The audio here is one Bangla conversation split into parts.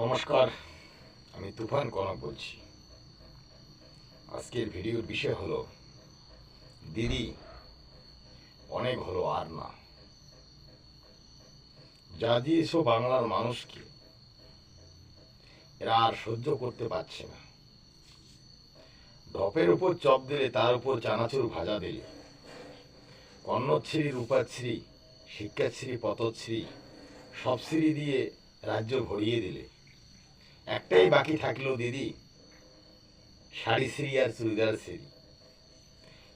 নমস্কার, আমি তুফান কনক বলছি। আজকের ভিডিওর বিষয় হলো, দিদি, অনেক হলো আর না। যা দিয়েছ বাংলার মানুষকে এরা আর সহ্য করতে পারছে না। ঢপের উপর চপ দিলে তার উপর চানাচুর ভাজা দিলে। কর্ণশ্রী, রূপাশ্রী, শিক্ষাশ্রী পতশ্রী সব শ্রী দিয়ে রাজ্য ভরিয়ে দিলে। একটাই বাকি থাকল দিদি, শাড়ি শ্রী আর চুড়িদার শ্রী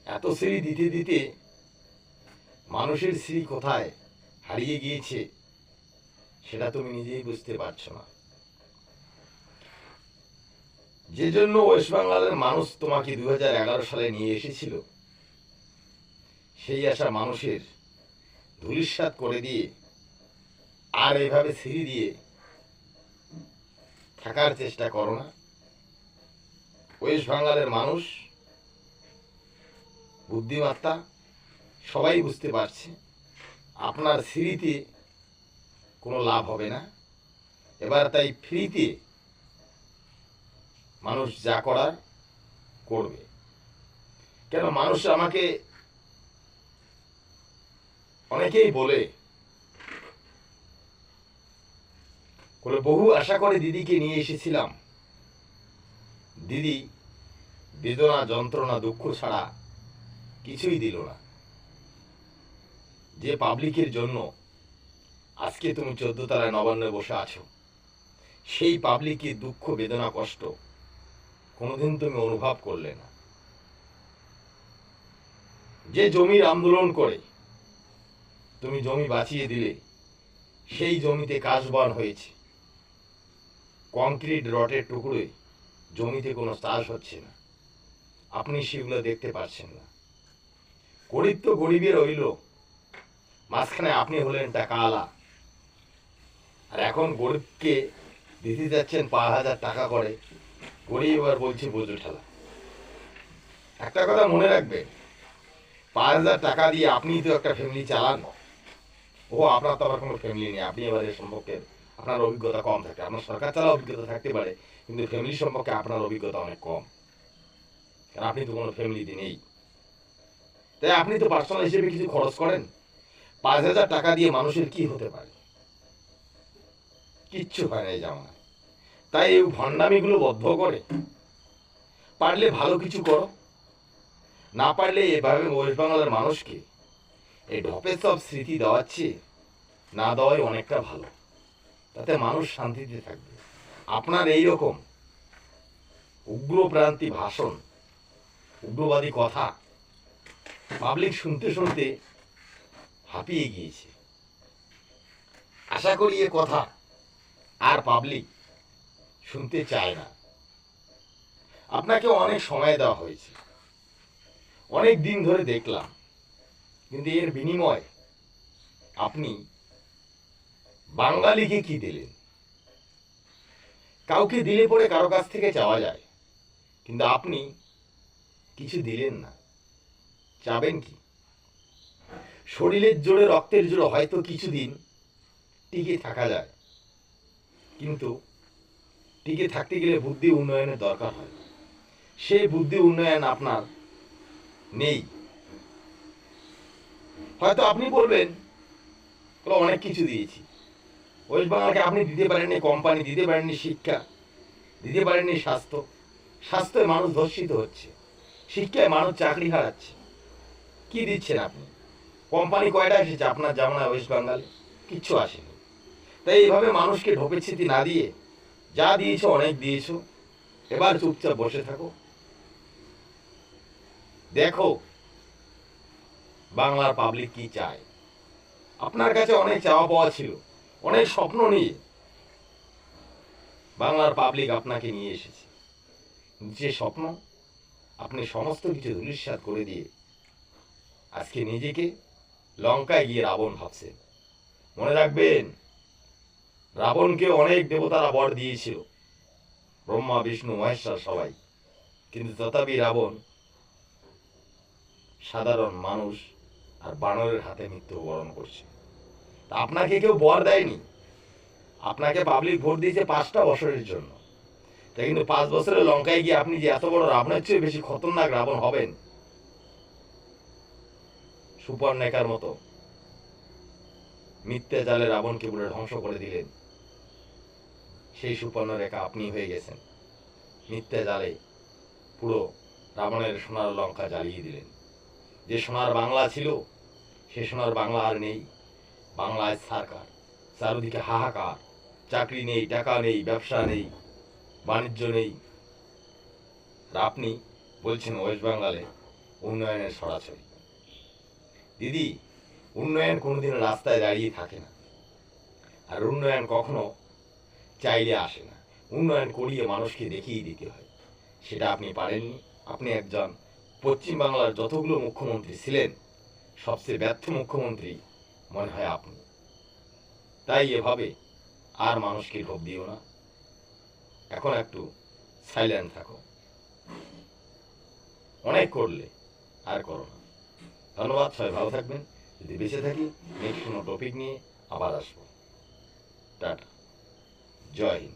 এত শ্রী দিতে দিতে মানুষের শ্রী কোথায় হারিয়ে গিয়েছে সেটা তুমি নিজেই বুঝতে পারছ না। যে জন্য ওয়েস্ট বেঙ্গলের মানুষ তোমাকে দু হাজার এগারো সালে নিয়ে এসেছিল, সেই আশা মানুষের ধুলিস্বাদ করে দিয়ে আর এইভাবে সিঁড়ি দিয়ে থাকার চেষ্টা করো না। ওয়েস্ট বেঙ্গলের মানুষ, বুদ্ধিমত্তা, সবাই বুঝতে পারছে। আপনার সিঁড়িতে কোনো লাভ হবে না। এবার তাই ফ্রিতে মানুষ যা করার করবে। কেন মানুষ আমাকে অনেকেই বলে বলে বহু আশা করে দিদিকে নিয়ে এসেছিলাম। দিদি বেদনা, যন্ত্রণা, দুঃখ ছাড়া কিছুই দিল না। যে পাবলিকের জন্য আজকে তুমি চোদ্দ তলায় নবান্নে বসে আছো, সেই পাবলিকের দুঃখ, বেদনা, কষ্ট কোনোদিন তুমি অনুভব করলে না। যে জমির আন্দোলন করে তুমি জমি বাঁচিয়ে দিলে, সেই জমিতে কাশবন হয়েছে। কংক্রিট রটের টুকরোয় জমিতে কোনো চাষ হচ্ছে না। আপনি সেগুলো দেখতে পাচ্ছেন না। গরিব তো গরিবের রইল মাঝখানে আপনি হলেন টাকা আলা। আর এখন গরিবকে দিতে যাচ্ছেন পাঁচ হাজার টাকা করে। গরিব এবার বলছে বোঝো ঠেলা। একটা কথা মনে রাখবেন, পাঁচ হাজার টাকা দিয়ে আপনি তো একটা ফ্যামিলি চালান। ও, আপনার তো আবার কোনো ফ্যামিলি নেই। আপনি এবার এ সম্পর্কে আপনার অভিজ্ঞতা কম থাকে। আপনার সরকার চালা অভিজ্ঞতা থাকতে পারে, কিন্তু ফ্যামিলি সম্পর্কে আপনার অভিজ্ঞতা অনেক কম। কারণ আপনি তো কোনো ফ্যামিলিতে নেই। তাই আপনি তো পার্সোনাল হিসেবে কিছু খরচ করেন। পাঁচ হাজার টাকা দিয়ে মানুষের কি হতে পারে? কিচ্ছু হয় না এই জামানায়। তাই এই ভণ্ডামিগুলো বদ্ধ করে। পারলে ভালো কিছু করো। না পারলে এভাবে ওয়েস্ট বাংলার মানুষকে এই ঢপের সব স্মৃতি দেওয়াচ্ছে না দেওয়াই অনেকটা ভালো। তাতে মানুষ শান্তিতে থাকবে। আপনার এই রকম উগ্রপ্রান্তি ভাষণ, উগ্রবাদী কথা পাবলিক শুনতে শুনতে হাঁপিয়ে গিয়েছে। আশা করি এ কথা আর পাবলিক শুনতে চায় না। আপনাকে অনেক সময় দেওয়া হয়েছে। অনেক দিন ধরে দেখলাম। কিন্তু এর বিনিময় আপনি বাঙালিকে কি দিলেন কাউকে দিলে পরে কারও কাছ থেকে চাওয়া যায়। কিন্তু আপনি কিছু দিলেন না। চাবেন কি? শরীরের জোরে রক্তের জোরে হয়তো কিছুদিন টিকে থাকা যায়। কিন্তু টিকে থাকতে গেলে বুদ্ধি উন্নয়নের দরকার হয়। সেই বুদ্ধি উন্নয়ন আপনার নেই। হয়তো আপনি বলবেন "বলো, অনেক কিছু দিয়েছি। ওয়েস্ট বাংলাকে আপনি দিতে পারেননি কোম্পানি দিতে পারেননি শিক্ষা, দিতে পারেননি স্বাস্থ্য। স্বাস্থ্যে মানুষ ধর্ষিত হচ্ছে, শিক্ষায় মানুষ চাকরি হারাচ্ছে। কি দিচ্ছেন আপনি? কোম্পানি কয়টা এসেছে আপনার জামানায় ওয়েস্ট বেঙ্গলে কিচ্ছু আসেনি। তাই এইভাবে মানুষকে ঢোপে ছিটি না দিয়ে যা দিয়েছ অনেক দিয়েছ, এবার চুপচাপ বসে থাকো। দেখো, বাংলার পাবলিক কি চায়? আপনার কাছে অনেক চাওয়া পাওয়া ছিল। অনেক স্বপ্ন নিয়ে বাংলার পাবলিক আপনাকে নিয়ে এসেছে। যে স্বপ্ন আপনি সমস্ত কিছু ধুলিস্বাদ করে দিয়ে আজকে নিজেকে লঙ্কায় গিয়ে রাবণ ভাবছেন। মনে রাখবেন, রাবণকে অনেক দেবতারা বর দিয়েছিল, ব্রহ্মা, বিষ্ণু, মহেশ্বর সবাই। কিন্তু তথাপি রাবণ সাধারণ মানুষ আর বানরের হাতে মৃত্যুবরণ করছে। তা আপনাকে কেউ বর দেয়নি। আপনাকে পাবলিক ভোট দিয়েছে পাঁচটা বছরের জন্য। তাই কিন্তু পাঁচ বছরে লঙ্কায় গিয়ে আপনি যে এত বড় রাবণের চেয়ে বেশি খতরনাক রাবণ হবেন? সুপার নেকার মতো। মিথ্যে জালে রাবণকে পুরো ধ্বংস করে দিলেন। সেই সুপর্ণ রেখা আপনি হয়ে গেছেন। মিথ্যে জালে পুরো রাবণের সোনার লঙ্কা জ্বালিয়ে দিলেন। যে সোনার বাংলা ছিল, সে সোনার বাংলা আর নেই। বাংলায় সরকার, চারদিকে হাহাকার, চাকরি নেই, টাকা নেই, ব্যবসা নেই, বাণিজ্য নেই। আর আপনি বলছেন ওয়েস্ট বেঙ্গলে উন্নয়নের সরাসরি। দিদি, উন্নয়ন কোনোদিন রাস্তায় দাঁড়িয়ে থাকে না। আর উন্নয়ন কখনো চাইলে আসে না। উন্নয়ন করিয়ে মানুষকে দেখিয়ে দিতে হয়। সেটা আপনি পারেননি। আপনি একজন পশ্চিম বাংলার যতগুলো মুখ্যমন্ত্রী ছিলেন, সবচেয়ে ব্যর্থ মুখ্যমন্ত্রী মনে হয় আপনি। তাই এভাবে আর মানুষকে ঢোক দিও না। এখন একটু সাইলেন্ট থাকো। অনেক করলে আর করো না। ধন্যবাদ, সবাই ভালো থাকবেন। যদি বেঁচে থাকি নেক্সট কোনো টপিক নিয়ে আবার আসব। টাটা। জয় হিন্দ।